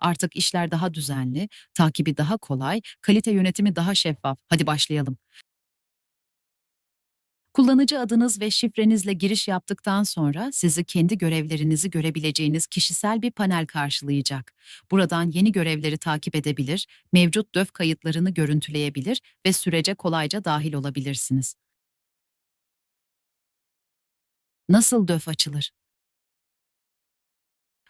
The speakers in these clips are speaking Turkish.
Artık işler daha düzenli, takibi daha kolay, kalite yönetimi daha şeffaf. Hadi başlayalım. Kullanıcı adınız ve şifrenizle giriş yaptıktan sonra sizi kendi görevlerinizi görebileceğiniz kişisel bir panel karşılayacak. Buradan yeni görevleri takip edebilir, mevcut DÖF kayıtlarını görüntüleyebilir ve sürece kolayca dahil olabilirsiniz. Nasıl DÖF açılır?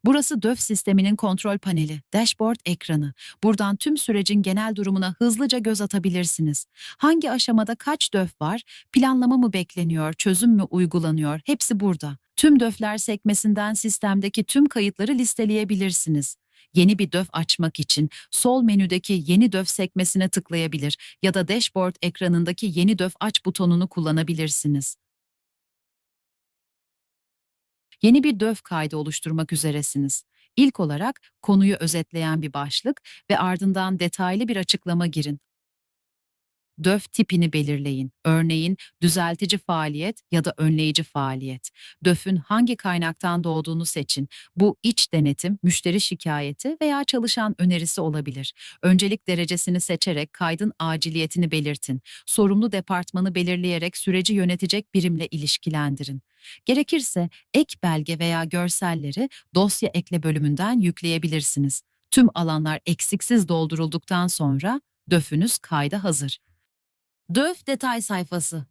Burası DÖF sisteminin kontrol paneli, dashboard ekranı. Buradan tüm sürecin genel durumuna hızlıca göz atabilirsiniz. Hangi aşamada kaç DÖF var, planlama mı bekleniyor, çözüm mü uygulanıyor, hepsi burada. Tüm DÖF'ler sekmesinden sistemdeki tüm kayıtları listeleyebilirsiniz. Yeni bir DÖF açmak için sol menüdeki Yeni DÖF sekmesine tıklayabilir ya da dashboard ekranındaki Yeni DÖF aç butonunu kullanabilirsiniz. Yeni bir DÖF kaydı oluşturmak üzeresiniz. İlk olarak konuyu özetleyen bir başlık ve ardından detaylı bir açıklama girin. DÖF tipini belirleyin. Örneğin düzeltici faaliyet ya da önleyici faaliyet. DÖF'ün hangi kaynaktan doğduğunu seçin. Bu iç denetim, müşteri şikayeti veya çalışan önerisi olabilir. Öncelik derecesini seçerek kaydın aciliyetini belirtin. Sorumlu departmanı belirleyerek süreci yönetecek birimle ilişkilendirin. Gerekirse ek belge veya görselleri dosya ekle bölümünden yükleyebilirsiniz. Tüm alanlar eksiksiz doldurulduktan sonra DÖF'ünüz kayda hazır. DÖF detay sayfası.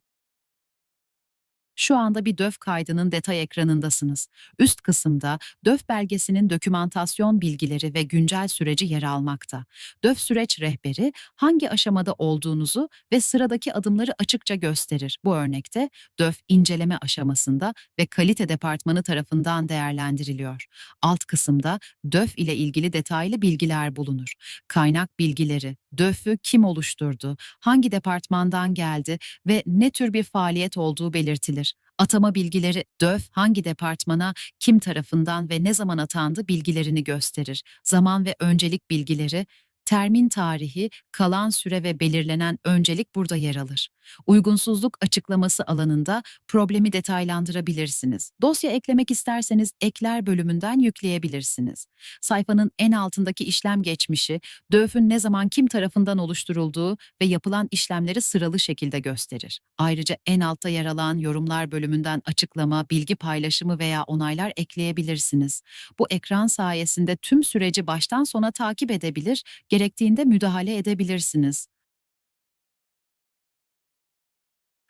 Şu anda bir DÖF kaydının detay ekranındasınız. Üst kısımda DÖF belgesinin dokümantasyon bilgileri ve güncel süreci yer almakta. DÖF süreç rehberi hangi aşamada olduğunuzu ve sıradaki adımları açıkça gösterir. Bu örnekte DÖF inceleme aşamasında ve kalite departmanı tarafından değerlendiriliyor. Alt kısımda DÖF ile ilgili detaylı bilgiler bulunur. Kaynak bilgileri, DÖF'ü kim oluşturdu, hangi departmandan geldi ve ne tür bir faaliyet olduğu belirtilir. Atama bilgileri DÖF hangi departmana, kim tarafından ve ne zaman atandı bilgilerini gösterir. Zaman ve öncelik bilgileri, termin tarihi, kalan süre ve belirlenen öncelik burada yer alır. Uygunsuzluk açıklaması alanında problemi detaylandırabilirsiniz. Dosya eklemek isterseniz ekler bölümünden yükleyebilirsiniz. Sayfanın en altındaki işlem geçmişi, DÖF'ün ne zaman kim tarafından oluşturulduğu ve yapılan işlemleri sıralı şekilde gösterir. Ayrıca en altta yer alan yorumlar bölümünden açıklama, bilgi paylaşımı veya onaylar ekleyebilirsiniz. Bu ekran sayesinde tüm süreci baştan sona takip edebilir, gerektiğinde müdahale edebilirsiniz.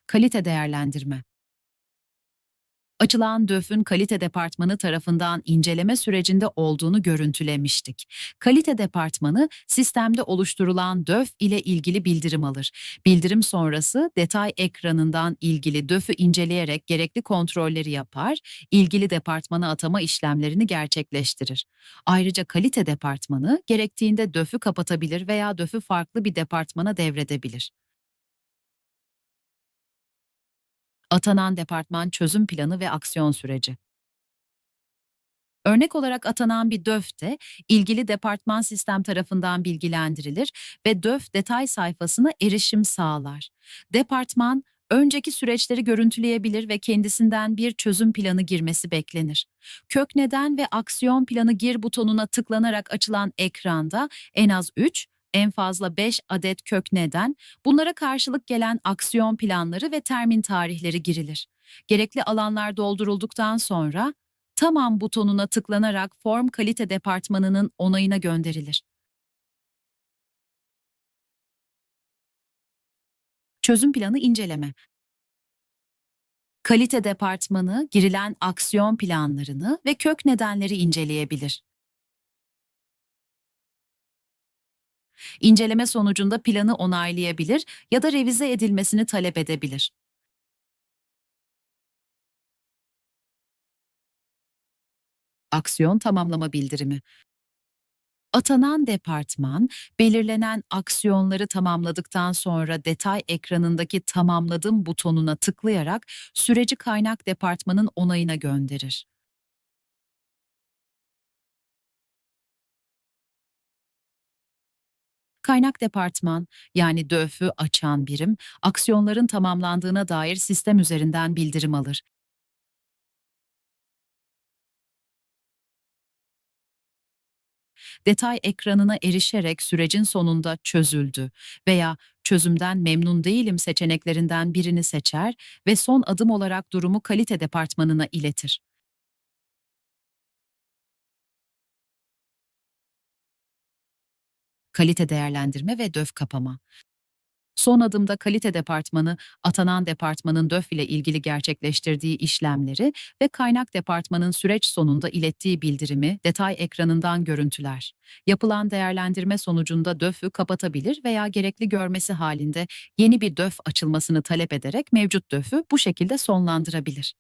Kalite değerlendirme Açılan DÖF'ün kalite departmanı tarafından inceleme sürecinde olduğunu görüntülemiştik. Kalite departmanı sistemde oluşturulan DÖF ile ilgili bildirim alır. Bildirim sonrası detay ekranından ilgili DÖF'ü inceleyerek gerekli kontrolleri yapar, ilgili departmana atama işlemlerini gerçekleştirir. Ayrıca kalite departmanı gerektiğinde DÖF'ü kapatabilir veya DÖF'ü farklı bir departmana devredebilir. Atanan departman çözüm planı ve aksiyon süreci. Örnek olarak atanan bir DÖF de ilgili departman sistem tarafından bilgilendirilir ve DÖF detay sayfasına erişim sağlar. Departman önceki süreçleri görüntüleyebilir ve kendisinden bir çözüm planı girmesi beklenir. Kök neden ve aksiyon planı gir butonuna tıklanarak açılan ekranda en az 3, en fazla 5 adet kök neden, bunlara karşılık gelen aksiyon planları ve termin tarihleri girilir. Gerekli alanlar doldurulduktan sonra Tamam butonuna tıklanarak form kalite departmanının onayına gönderilir. Çözüm planı inceleme. Kalite departmanı girilen aksiyon planlarını ve kök nedenleri inceleyebilir. İnceleme sonucunda planı onaylayabilir ya da revize edilmesini talep edebilir. Aksiyon tamamlama bildirimi. Atanan departman, belirlenen aksiyonları tamamladıktan sonra detay ekranındaki tamamladım butonuna tıklayarak süreci kaynak departmanın onayına gönderir. Kaynak departman yani DÖF'ü açan birim, aksiyonların tamamlandığına dair sistem üzerinden bildirim alır. detay ekranına erişerek sürecin sonunda çözüldü veya çözümden memnun değilim seçeneklerinden birini seçer ve son adım olarak durumu kalite departmanına iletir. Kalite değerlendirme ve döf kapama. Son adımda kalite departmanı, atanan departmanın DÖF ile ilgili gerçekleştirdiği işlemleri ve kaynak departmanın süreç sonunda ilettiği bildirimi detay ekranından görüntüler. Yapılan değerlendirme sonucunda DÖF'ü kapatabilir veya gerekli görmesi halinde yeni bir DÖF açılmasını talep ederek mevcut DÖF'ü bu şekilde sonlandırabilir.